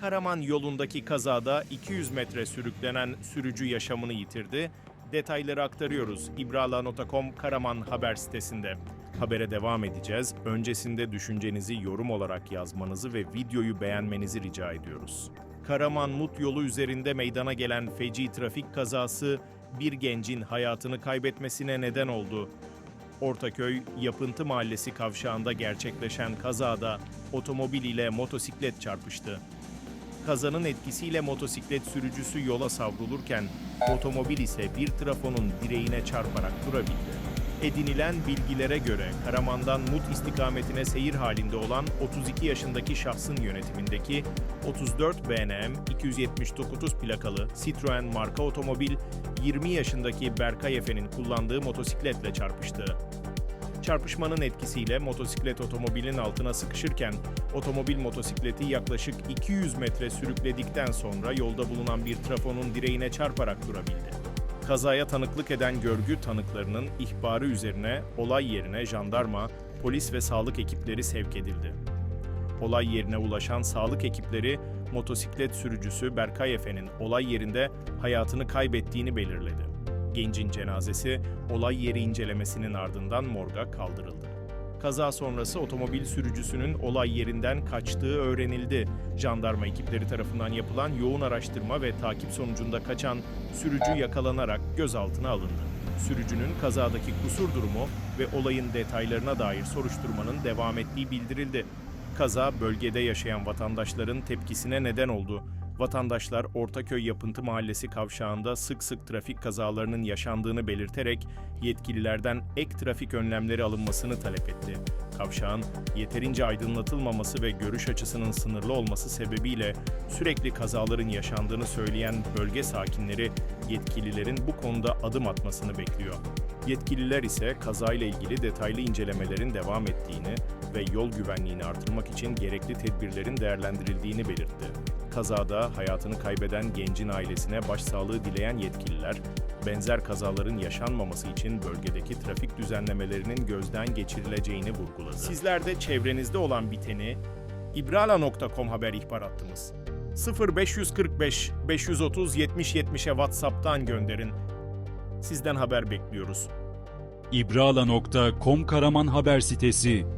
Karaman yolundaki kazada 200 metre sürüklenen sürücü yaşamını yitirdi. Detayları aktarıyoruz ibrala.com Karaman haber sitesinde. Habere devam edeceğiz. Öncesinde düşüncenizi yorum olarak yazmanızı ve videoyu beğenmenizi rica ediyoruz. Karaman Mut yolu üzerinde meydana gelen feci trafik kazası bir gencin hayatını kaybetmesine neden oldu. Ortaköy Yapıntı Mahallesi kavşağında gerçekleşen kazada otomobil ile motosiklet çarpıştı. Kazanın etkisiyle motosiklet sürücüsü yola savrulurken otomobil ise bir trafonun direğine çarparak durabildi. Edinilen bilgilere göre Karaman'dan Mut istikametine seyir halinde olan 32 yaşındaki şahsın yönetimindeki 34 BNM 279 plakalı Citroen marka otomobil 20 yaşındaki Berkay Efe'nin kullandığı motosikletle çarpıştı. Çarpışmanın etkisiyle motosiklet otomobilin altına sıkışırken otomobil motosikleti yaklaşık 200 metre sürükledikten sonra yolda bulunan bir trafonun direğine çarparak durabildi. Kazaya tanıklık eden görgü tanıklarının ihbarı üzerine olay yerine jandarma, polis ve sağlık ekipleri sevk edildi. Olay yerine ulaşan sağlık ekipleri motosiklet sürücüsü Berkay Efe'nin olay yerinde hayatını kaybettiğini belirledi. Gencin cenazesi olay yeri incelemesinin ardından morga kaldırıldı. Kaza sonrası otomobil sürücüsünün olay yerinden kaçtığı öğrenildi. Jandarma ekipleri tarafından yapılan yoğun araştırma ve takip sonucunda kaçan sürücü yakalanarak gözaltına alındı. Sürücünün kazadaki kusur durumu ve olayın detaylarına dair soruşturmanın devam ettiği bildirildi. Kaza bölgede yaşayan vatandaşların tepkisine neden oldu. Vatandaşlar Ortaköy Yapıntı Mahallesi kavşağında sık sık trafik kazalarının yaşandığını belirterek yetkililerden ek trafik önlemleri alınmasını talep etti. Kavşağın yeterince aydınlatılmaması ve görüş açısının sınırlı olması sebebiyle sürekli kazaların yaşandığını söyleyen bölge sakinleri yetkililerin bu konuda adım atmasını bekliyor. Yetkililer ise kazayla ilgili detaylı incelemelerin devam ettiğini ve yol güvenliğini artırmak için gerekli tedbirlerin değerlendirildiğini belirtti. Kazada hayatını kaybeden gencin ailesine başsağlığı dileyen yetkililer, benzer kazaların yaşanmaması için bölgedeki trafik düzenlemelerinin gözden geçirileceğini vurguladı. Sizler de çevrenizde olan biteni ibrala.com haber ihbar hattımız 0545 530 70 70'e WhatsApp'tan gönderin. Sizden haber bekliyoruz. İbrala.com Karaman haber sitesi.